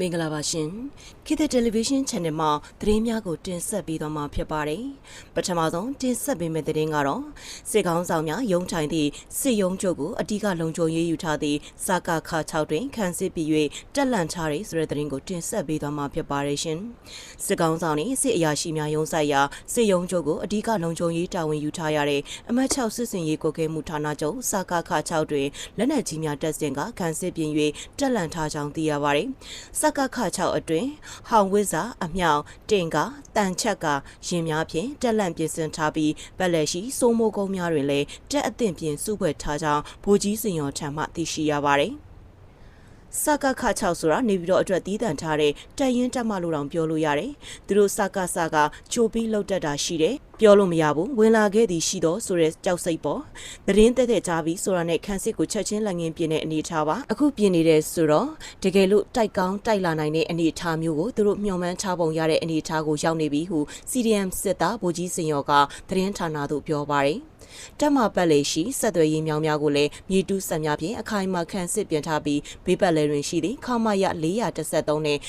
မင်္ဂလာပါရှင်ခေတ်သစ်တယ်လီဗီရှင်း channel မှာသတင်းများကိုတင်ဆက်ပေးသွားမှာဖြစ်ပါတယ်ပထမဆုံးတင်ဆက်ပေးမယ့်သတင်းကတော့စစ်ကောင်းဆောင်များရုံးထိုင်သည့်စစ်ရုံးချုပ်ကိုအ धिक လုံခြုံရေးယူထားသည့်စာကာခ6တွင်ခန်းစစ်ပြီး၍တက်လန့်ထားတဲ့ဆိုတဲ့သတင်းကိုတင်ဆက်ပေးသွားမှာဖြစ်ပါတယ်ရှင်စစ်ကောင်းဆောင်နှင့်စစ်အရာရှိများရုံးဆိုင်ရာစစ်ရုံးချုပ်ကိုအ धिक လုံခြုံရေးတာဝန်ယူထားရတဲ့အမတ်6စစ်စင်ရေးကိုကဲမှုဌာနချုပ်စာကာခ6တွင်လက်နက်ကြီးများတပ်ဆင်ကခန်းစစ်ပြင်၍တက်လန့်ထားကြောင်းသိရပါတယ်စ ကခ6အတွင်ဟောင်ဝစ်စာအမြောက်တင်ကတန်ချက်ကရင်များဖြင့်တက်လန့်ပြင်ဆင်ထားပြီးပက်လက်ရှိစိုးမိုးကုန်းများတွင်လည်းတက်အသင့်ပြင်စုဖွဲ့ထားကြောင်းဗိုလ်ကြီးစင်ရောထံမှသိရှိရပါတယ် စကခ6ဆိုတာနေပြီးတော့အတွက်တီးတန်ထားတဲ့တက်ရင်တက်မလို့တောင်ပြောလို့ရတယ်။သူတို့စကစကချိုပြီးလောက်တက်တာရှိတယ်။ပြောလို့မရဘူး။ဝင်လာခဲ့သည်ရှိတော့ဆိုတဲ့ကြောက်စိတ်ပေါ့။သတင်းတက်တဲ့ကြားပြီးဆိုတာနဲ့ခန်းစစ်ကိုချက်ချင်းလက်ငင်းပြင်းတဲ့အနေထားပါ။အခုပြင်းနေတဲ့ဆိုတော့တကယ်လို့တိုက်ကောင်းတိုက်လာနိုင်တဲ့အနေအထားမျိုးကိုသူတို့မျှော်မှန်းထားပုံရတဲ့အနေအထားကိုရောက်နေပြီဟု CDM စစ်သားဗိုလ်ကြီးစင်ရောကသတင်းဌာနသို့ပြောပါတယ်။ တက်မပတ်လေရှိဆက်သွယ်ရေးမြောင်းများကိုလည်းမြေတူးဆက်များဖြင့်အခိုင်အမာခန့်စစ်ပြင်ထားပြီးဘေးပတ်လဲတွင်ရှိသည့်ခမရ413နဲ့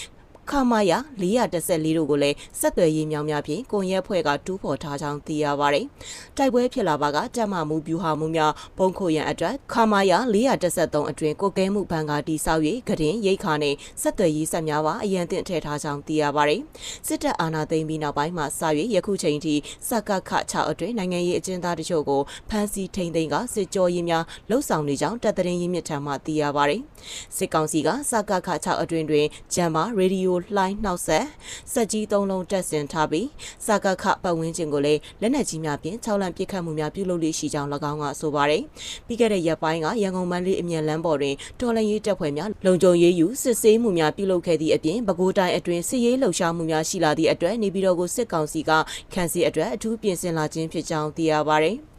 ခမာယာ414တို့ကိုလည်းဆက်သွယ်ရေးမြောင်းများဖြင့်ကွန်ရက်ဖွဲ့ကတူးဖော်ထားကြောင်းသိရပါတယ်။တိုက်ပွဲဖြစ်လာပါကတက်မမှုပြူဟာမှုများပုံခိုရန်အတွက်ခမာယာ413အတွင်ကိုကဲမှုဘဏ်ကတိဆောက်၍ဂရင်ရိတ်ခါနဲ့ဆက်သွယ်ရေးဆက်များပါအရန်တင်ထည့်ထားကြောင်းသိရပါတယ်။စစ်တပ်အာဏာသိမ်းပြီးနောက်ပိုင်းမှာစ၍ယခုချိန်ထိစကခ6အတွင်နိုင်ငံရေးအကျဉ်းသားတချို့ကိုဖမ်းဆီးထိန်သိမ်းကစစ်ကြောရေးများလှုပ်ဆောင်နေကြောင်းတပ်သတင်းရင်းမြစ်ထံမှသိရပါတယ်။စစ်ကောင်စီကစကခ6အတွင်တွင်ဂျမ်မာရေဒီယိုလှိုင်းနှောက်ဆက်စက်ကြီးသုံးလုံးတက်ဆင်ထားပြီးစကခပတ်ဝန်းကျင်ကိုလည်းလက်နက်ကြီးများဖြင့်၆လန့်ပစ်ခတ်မှုများပြုလုပ်လေရှိကြောင်း၎င်းကဆိုပါတယ်။ပြီးခဲ့တဲ့ရက်ပိုင်းကရန်ကုန်မန္တလေးအမြန်လမ်းပေါ်တွင်တော်လှန်ရေးတပ်ဖွဲ့များလုံခြုံရေးယူစစ်ဆေးမှုများပြုလုပ်ခဲ့သည့်အပြင်ပဲခူးတိုင်းအတွင်းစစ်ရေးလှုပ်ရှားမှုများရှိလာသည့်အတွက်နေပြည်တော်ကိုစစ်ကောင်စီကခန့်စီအတွက်အထူးပြင်ဆင်လာခြင်းဖြစ်ကြောင်းသိရပါတယ်။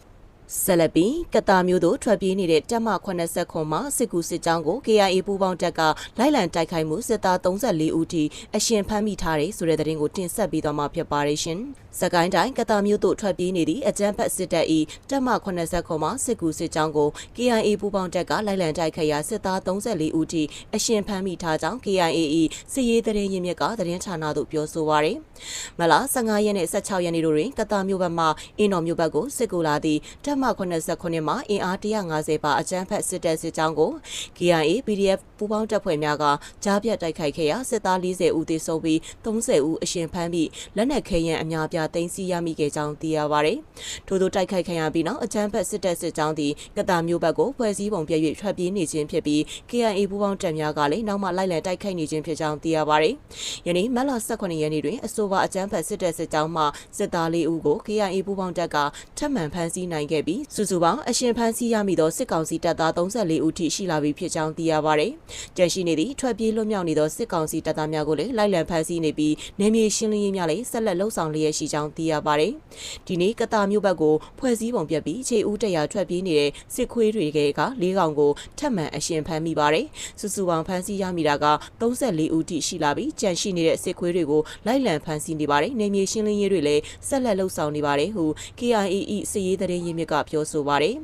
ဆက်လက်ပြီးကတာမျိုးတို့ထွက်ပြေးနေတဲ့တပ်မ80ခွန်မှစစ်ကူစစ်ကြောင်းကို KIA ပူးပေါင်းတပ်ကလိုက်လံတိုက်ခိုက်မှုစစ်သား34ဦးထိအရှင်ဖမ်းမိထားတဲ့ဆိုတဲ့သတင်းကိုတင်ဆက်ပေးသွားမှာဖြစ်ပါတယ်ရှင်။စကိုင်းတိုင်းကတာမျိုးတို့ထွက်ပြေးနေသည့်အကြမ်းဖက်စစ်တပ်၏တပ်မ80ခွန်မှစစ်ကူစစ်ကြောင်းကို KIA ပူးပေါင်းတပ်ကလိုက်လံတိုက်ခိုက်ရာစစ်သား34ဦးထိအရှင်ဖမ်းမိထားကြောင်း KIA ၏စစ်ရေးသတင်းရင်းမြစ်ကသတင်းဌာနသို့ပြောဆိုပါရယ်။မလား15ရက်နဲ့16ရက်နေ့တို့တွင်ကတာမျိုးဘက်မှအင်းတော်မျိုးဘက်ကိုစစ်ကူလာသည့်တပ်မ89မှာအင်အား150ပါအကြမ်းဖက်စစ်တပ်စစ်ကြောင်းကို KIA PDF ပူးပေါင်းတပ်ဖွဲ့များကကြားပြတ်တိုက်ခိုက်ခဲ့ရာစစ်သား40ဦးသေဆုံးပြီး30ဦးအရှင်ဖမ်းပြီးလက်နက်ခဲယမ်းအများပြားသိမ်းဆည်းရမိခဲ့ကြောင်းသိရပါဗျ။ထို့သောတိုက်ခိုက်ခံရပြီးနောက်အကြမ်းဖက်စစ်တပ်စစ်ကြောင်းသည်ကတာမျိုးဘက်ကိုဖွဲ့စည်းပုံပြည့်၍ထွက်ပြေးနေခြင်းဖြစ်ပြီး KIA ပူးပေါင်းတပ်များကလည်းနောက်မှလိုက်လံတိုက်ခိုက်နေခြင်းဖြစ်ကြောင်းသိရပါဗျ။ယနေ့မတ်လ18ရက်နေ့တွင်အဆိုပါအကြမ်းဖက်စစ်တပ်စစ်ကြောင်းမှစစ်သား၄ဦးကို KIA ပူးပေါင်းတပ်ကထပ်မံဖမ်းဆီးနိုင်ခဲ့ပြီးစုစုပေါင်းအရှင်ဖမ်းဆီးရမိသောစစ်ကောင်စီတပ်သား34ဦးထိရှိလာပြီဖြစ်ကြောင်းသိရပါတယ်။ကြန့်ရှိနေသည့်ထွက်ပြေးလွတ်မြောက်နေသောစစ်ကောင်စီတပ်သားများကိုလည်းလိုက်လံဖမ်းဆီးနေပြီးနေမြေရှင်းလင်းရေးများလည်းဆက်လက်လှုပ်ဆောင်လျက်ရှိကြောင်းသိရပါတယ်။ဒီနေ့ကတာမြို့ဘက်ကိုဖွဲ့စည်းပုံပြတ်ပြီးခြေဦးတရာထွက်ပြေးနေတဲ့စစ်ခွေးတွေကလေးကောင်ကိုထပ်မံအရှင်ဖမ်းမိပါတယ်။စုစုပေါင်းဖမ်းဆီးရမိတာက34ဦးထိရှိလာပြီးကြန့်ရှိနေတဲ့စစ်ခွေးတွေကိုလိုက်လံဖမ်းဆီးနေပါတယ်။နေမြေရှင်းလင်းရေးတွေလည်းဆက်လက်လှုပ်ဆောင်နေပါတယ်ဟု KIAE စစ်ရေးသတင်းရင်းမြစ်ကပြောဆိုပါတယ်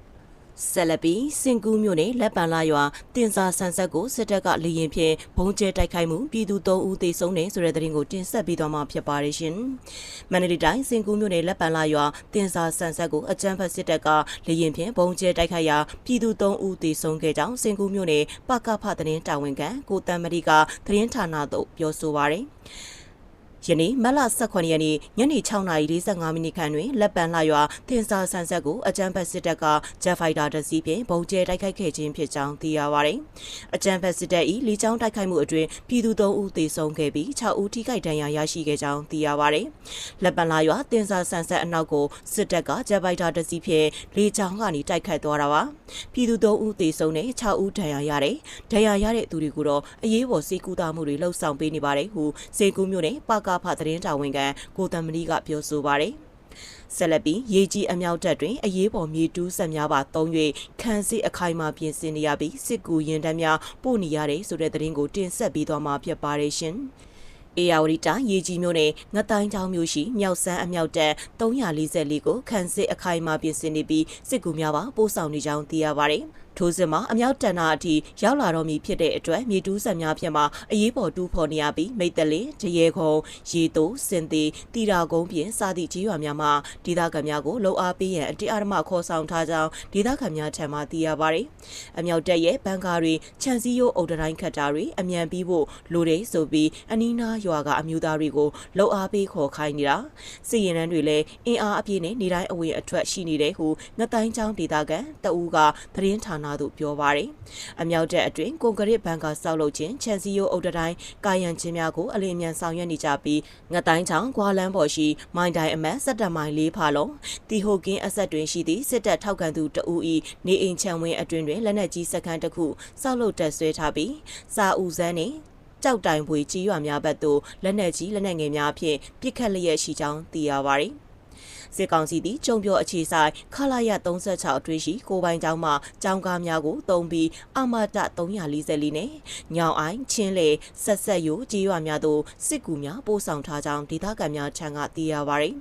ဆက်လက်ပြီးစင်ကူးမြို့နယ်လက်ပံလာရွာတင်စာဆန်ဆက်ကိုစစ်တပ်ကလေရင်ဖြင့်ဘုံကျဲတိုက်ခိုက်မှုပြည်သူ၃ဦးသေဆုံးတယ်ဆိုတဲ့သတင်းကိုတင်ဆက်ပေးသွားမှာဖြစ်ပါတယ်ရှင်။မန္တလေးတိုင်းစင်ကူးမြို့နယ်လက်ပံလာရွာတင်စာဆန်ဆက်ကိုအကြမ်းဖက်စစ်တပ်ကလေရင်ဖြင့်ဘုံကျဲတိုက်ခိုက်ရာပြည်သူ၃ဦးသေဆုံးခဲ့ကြောင်းစင်ကူးမြို့နယ်ပကဖသတင်းတာဝန်ခံကိုတမ်မရီကသတင်းဌာနသို့ပြောဆိုပါရယ်။ ယနေ့မလ18ရက်နေ့ညနေ6:45မိနစ်ခန့်တွင်လက်ပံလှရွာတင်စာဆန်ဆက်ကိုအကြမ်းဖက်စစ်တပ်ကဂျက်ဖိုက်တာတစ်စီးဖြင့်ဘုံကျဲတိုက်ခိုက်ခဲ့ခြင်းဖြစ်ကြောင်းသိရပါသည်။အကြမ်းဖက်စစ်တပ်၏လီကြောင်းတိုက်ခိုက်မှုအတွင်းပြည်သူ3ဦးသေဆုံးခဲ့ပြီး6ဦးထိခိုက်ဒဏ်ရာရရှိခဲ့ကြောင်းသိရပါသည်။လက်ပံလှရွာတင်စာဆန်ဆက်အနောက်ကိုစစ်တပ်ကဂျက်ဖိုက်တာတစ်စီးဖြင့်လေကြောင်းကနေတိုက်ခိုက်သွားတာပါ။ပြည်သူ3ဦးသေဆုံးနဲ့6ဦးဒဏ်ရာရတယ်။ဒဏ်ရာရတဲ့သူတွေကိုတော့အရေးပေါ်စေကူတာမှုတွေလှုပ်ဆောင်ပေးနေပါတယ်ဟုစေကူးမြို့နယ်ပကဖသတင်းတာဝန်ခံကိုတမဏီကပြောဆိုပါတယ်ဆက်လက်ပြီးရေကြီးအမြောက်တပ်တွင်အရေးပေါ်မြေတူးဆက်များပါသုံး၍ခန်းစစ်အခိုင်အမာပြင်ဆင်နေရပြီးစစ်ကူရင်တန်းများပို့နေရတယ်ဆိုတဲ့သတင်းကိုတင်ဆက်ပေးသွားမှာဖြစ်ပါတယ်ရှင်။အေယာဝတီတိုင်းရေကြီးမြို့နယ်ငတိုင်းချောင်းမြို့ရှိမြောက်စမ်းအမြောက်တပ်344ကိုခန်းစစ်အခိုင်အမာပြင်ဆင်နေပြီးစစ်ကူများပါပို့ဆောင်နေကြောင်းသိရပါတယ်။ ထိုစစ်မှာအမြောက်တန်တာအထိရောက်လာတော့မည်ဖြစ်တဲ့အတွက်မြေတူးဆက်များဖြင့်မှအရေးပေါ်တူးဖော်နေရပြီးမိတ်တလင်တရေခုံရေတိုးစင်သေးတီတာကုန်းဖြင့်စာသည့်ကြီးရွာများမှာဒေသခံများကိုလှုပ်အားပေးရန်အတိအရမခေါ်ဆောင်ထားကြောင်းဒေသခံများထံမှသိရပါတယ်။အမြောက်တက်ရဲ့ဘန်ကာတွေခြံစည်းရိုးအုပ်တိုင်းခတ်တာတွေအမြန်ပြီးဖို့လိုတယ်ဆိုပြီးအနီးနားရွာကအမျိုးသားတွေကိုလှုပ်အားပေးခေါ်ခိုင်းနေတာစီရင်တန်းတွေလည်းအင်အားအပြည့်နဲ့နေတိုင်းအဝင်အထွက်ရှိနေတယ်ဟုငတိုင်းချောင်းဒေသခံတအူးကသတင်းဌာနသို့ပြောပါတယ်။အမြောက်တက်အတွင်းကွန်ကရစ်ဘန်ကာဆောက်လုပ်ခြင်းခြံစည်းရိုးအုပ်တိုင်းကာယံခြင်းများကိုအလင်းအမြန်ဆောင်ရွက်နေကြပြီးငတိုင်းချောင်းကွာလန်းပေါ်ရှိမိုင်းတိုင်းအမတ်စက်တမိုင်လေးဖာလုံးတီဟိုကင်းအဆက်တွင်ရှိသည့်စစ်တပ်ထောက်ခံသူတအူးဤနေအိမ်ချံဝင်းအတွင်တွင်လက်နက်ကြီးစခန်းတစ်ခုစောက်လုပ်တက်ဆွဲထားပြီးစာဦးစန်းနှင့်ကြောက်တိုင်ပွေကြီးရွာများဘက်သို့လက်နက်ကြီးလက်နက်ငယ်များဖြင့်ပစ်ခတ်လျက်ရှိကြောင်းသိရပါသည် စစ်ကောင်စီသည်ကျုံပြောအခြေဆိုင်ခလာရ36အတွင်းရှိကိုပိုင်ကျောင်းမှကျောင်းကားများကိုတုံးပြီးအမတ344နဲ့ညောင်အိုင်ချင်းလေဆက်ဆက်ယိုကြေးရွာများသို့စစ်ကူများပို့ဆောင်ထားကြောင်းဒေသခံများထံကသိရပါသည်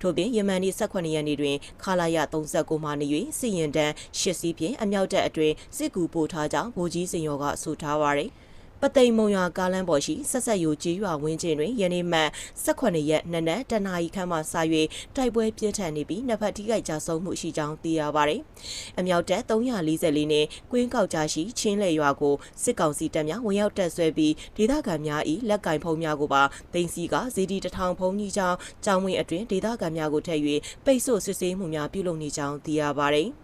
ထို့ပြင်ယမန်နေ့18ရက်နေ့တွင်ခလာရ39မှနေ၍စစ်ရင်တန်းရှစ်စီးဖြင့်အမြောက်တပ်အတွင်းစစ်ကူပို့ထားကြောင်းဗိုလ်ကြီးစင်ရောကဆိုထားပါသည် ပသိမ်မုံရွာကားလမ်းပေါ်ရှိဆက်ဆက်ယိုကြီးရွာဝင်းချင်းတွင်ယနေ့မှ18ရက်နနက်တနာရီခန့်မှစ၍တိုက်ပွဲပြင်းထန်နေပြီးနှစ်ဖက်ထိခိုက်ကြဆုံးမှုရှိကြောင်းသိရပါသည်။အမြောက်တပ်344နဲ့ကွင်းကောက်ကြားရှိချင်းလေရွာကိုစစ်ကောင်စီတပ်များဝင်ရောက်တပ်ဆွဲပြီးဒေသခံများ၏လက်ကင်ဖုံးများကိုပါတင်စီကဇီဒီတထောင်ဖုံးကြီးကြောင်းကြောင်းဝင်းအတွင်ဒေသခံများကိုထည့်၍ပိတ်ဆို့စစ်ဆေးမှုများပြုလုပ်နေကြောင်းသိရပါသည်။